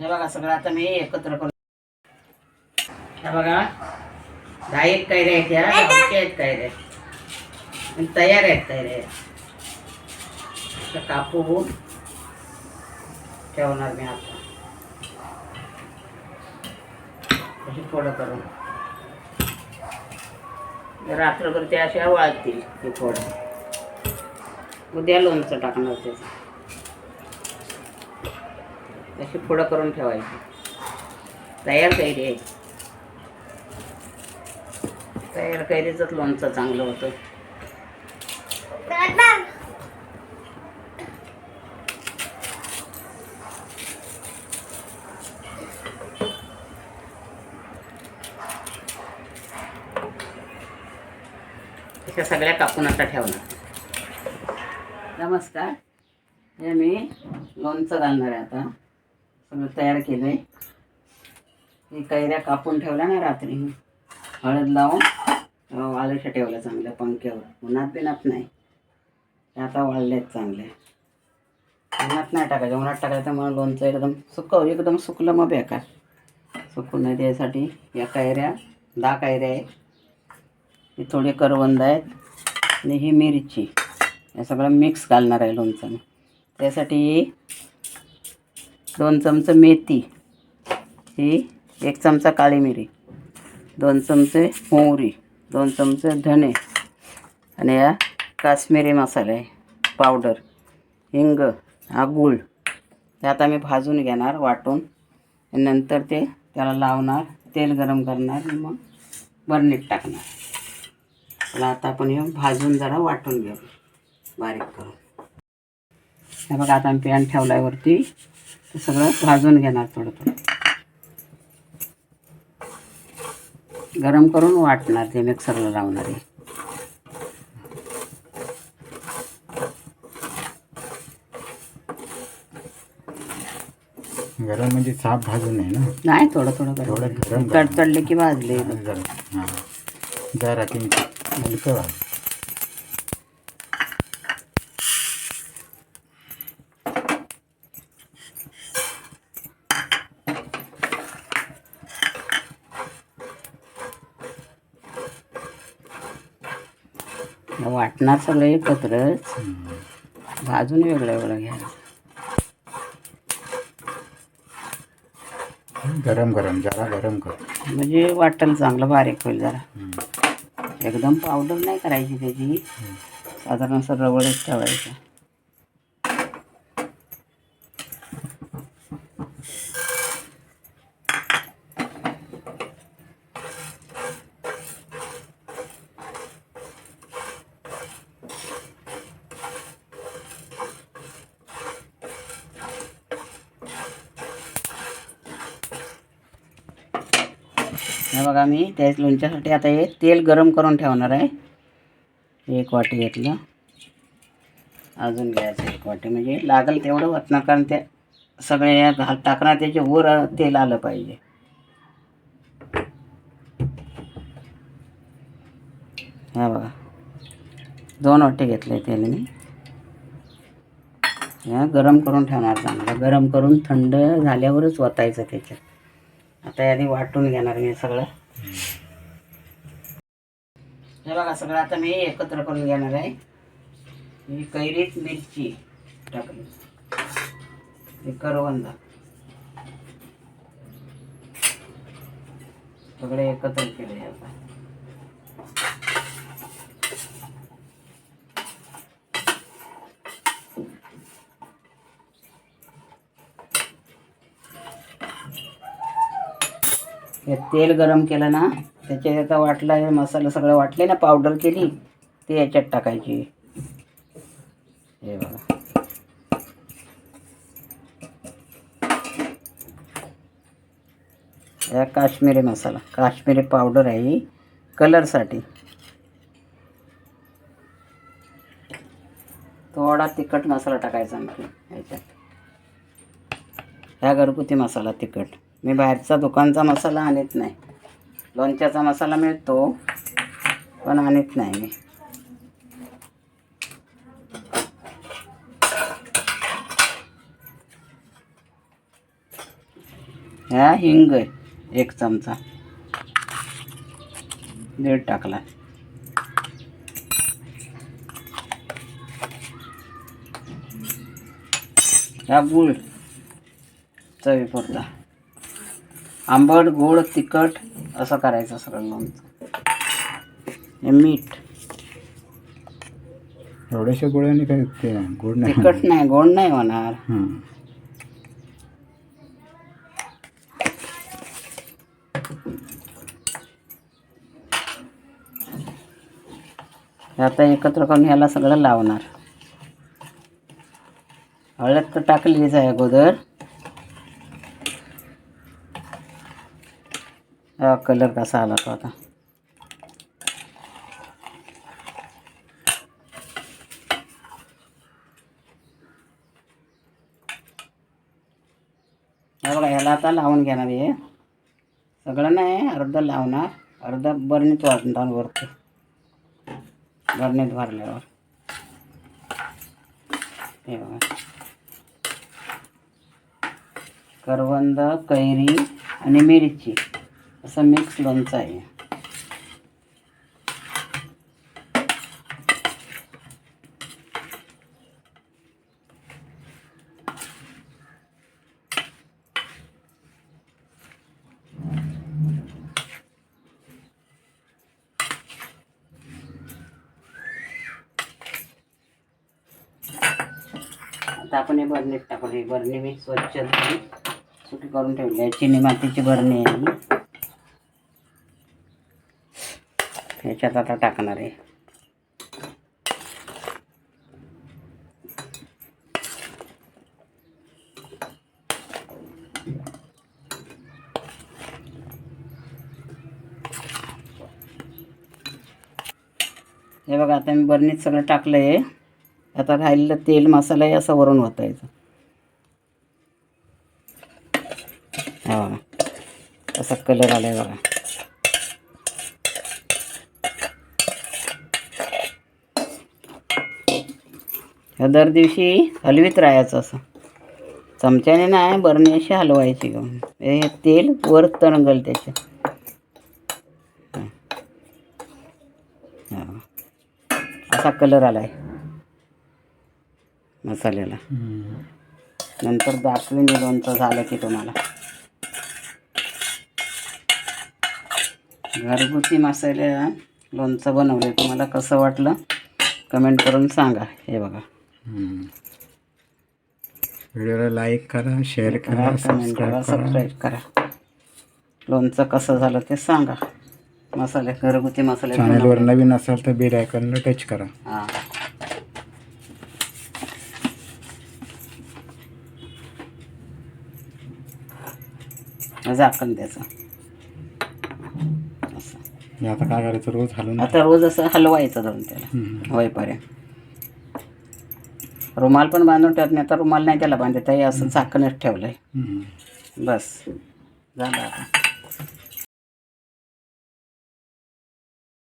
हे बघा सगळं आता मी एकत्र करून हे बघा दहा एक कैऱ्या आहेत या गावच्या आहेत कैऱ्या आणि तयार आहेत कैऱ्या कापून ठेवणार मी आता. अशी फोडं करून. रात्रभर ते अशा वाळतील ते फोडं. उद्या लोणचं टाकणार त्याचं. अशी फोडं करून ठेवायची. तयार कैरी आहे. तयार कैरीचंच लोणचं चांगलं होतं. अशा सगळ्या कापून आता ठेवणार. नमस्कार. हे मी लोणचं घालणार आहे आता. सगळं तयार केलं आहे ही कैऱ्या कापून ठेवल्या ना रात्री. हळद लावून अं, ठेवलं ठेवल्या चांगल्या पंख्यावर. उन्हात बिनात नाही. आता वाळले आहेत चांगले. उन्हात नाही टाकायचं. उन्हात टाकायचं मग लोणचं एकदम सुक एकदम सुकलं मग बेकार. सुकून नाही द्यायसाठी. या कैऱ्या दहा कैऱ्या आहेत. ही थोडी करवंद आहेत. आणि ही मिरची. हे सगळं मिक्स घालणार आहे लोणचं त्यासाठी दोन चमचे मेथी. ही एक चमचा काळी मिरी. दोन चमचे मोहरी. दोन चमचे धणे. आणि या काश्मीरी मसाले पावडर हिंग हा गूळ ते आता मी भाजून घेणार वाटून. नंतर ते त्याला लावणार तेल गरम करणार आणि मग बरणीत टाकणार. त्याला आता आपण हे भाजून जरा वाटून घेऊ. बारीक करून. हे बघा आता आम्ही पॅन ठेवलाय वरती. सगळं भाजून घेणार थोडं थोडं. गरम करून वाटणार ते मिक्सरला लावणार. आहे गरम म्हणजे साफ भाजून आहे ना? नाही थोडं थोडं थोडं गरम. की भाजले. जरा. हां. जरा तीन हलकं भाज वाटणार सगळं एकत्रच भाजून वेगळं वेगळं घ्या. गरम गरम जरा गरम कर. म्हणजे वाटेल चांगलं बारीक होईल जरा. एकदम पावडर नाही करायची त्याची. साधारण असं रवळच ठेवायचं. हे बघा मी त्याच लोणच्यासाठी आता हे तेल गरम करून ठेवणार आहे. एक वाटी घेतलं. अजून घ्यायचं एक वाटी. म्हणजे लागेल तेवढं वाटणार कारण ते सगळे या घाल टाकणार त्याचे वर तेल आलं पाहिजे. हा बघा. दोन वाटे घेतले तेल मी गरम करून ठेवणार चांगलं. गरम करून थंड झाल्यावरच वतायचं त्याच्यात. आता यादी वाटून घेणार मी सगळं. हे बघा सगळं आता मी एकत्र करून घेणार आहे. ही कैरीत मिरची टाकली. हे करवंद. सगळे एकत्र केले आता. हे तेल गरम केलं ना त्याच्यात आता वाटला हे मसाला सगळं वाटले ना पावडर केली ते याच्यात टाकायची. हे बघा. हा काश्मीरी मसाला काश्मीरी पावडर आहे ही कलरसाठी थोडा तिखट मसाला टाकायचा आणखी ह्याच्यात ह्या घरगुती मसाला तिखट. मी बाहेरचा दुकानचा मसाला आणत नाही. लोणच्याचा मसाला मिळतो पण आणत नाही मी. ह्या हिंग आहे एक चमचा. दीड टाकला. ह्या गुळ चवीपुरता. आंबट गोड तिखट असं करायचं सगळं. लोणचं हे मीठ. एवढ्याशा गोळ्याने काय ते गोड नाही तिखट नाही गोड नाही होणार. हां हे आता एकत्र करून ह्याला सगळं लावणार. हळद तर टाकलीच आहे अगोदर. हा कलर कसा आला तो आता? बघा ह्याला आता लावून घेणार हे सगळं नाही अर्ध लावणार. अर्ध बरणीत वाटणार वरती. बरणीत भरल्यावर हे बघा. करवंद कैरी आणि मिरची. असं मिक्स लोणचं आहे. आता आपण हे बरणीत टाकून हे बरणी मी स्वच्छ धुवून सुकी करून ठेवली आहे. चिनी मातीची बरणी आहे ही ह्याच्यात आता टाकणार आहे. हे बघा आता मी बरणीत सगळं टाकलं आहे आता राहिलेलं तेल मसाला आहे असं वरून ओतायचं. हा बघा असा कलर आला आहे बघा. ह्या दर दिवशी हलवीत राहायचं असं. चमच्याने नाही बरणी अशी हलवायची घेऊन हे तेल वर तरंगल त्याचे. असा कलर आला आहे मसाल्याला. नंतर दाखवीन लोणचं झालं की तुम्हाला. घरगुती मसाल्या लोणचं बनवलं तुम्हाला कसं वाटलं? कमेंट करून सांगा. हे बघा. व्हिडिओला लाईक करा शेअर करा कमेंट सबस्क्राईब करा करा. सबस्क्राईब करा. लोणचं कसं झालं ते सांगा. मसाले घरगुती मसाले चॅनलवर नवीन असाल तर बेल आयकॉनला टच करा. हां. झाकण त्याचं असं. आता काय करायचं? रोज हलवून आता रोज असं हलवायचं जाऊन त्याला. हम्म. रुमाल पण बांधून ठेवत नाही आता रुमाल नाही त्याला बांधत आहे असं झाकणच ठेवलंय. हम्म. बस. झालं आता.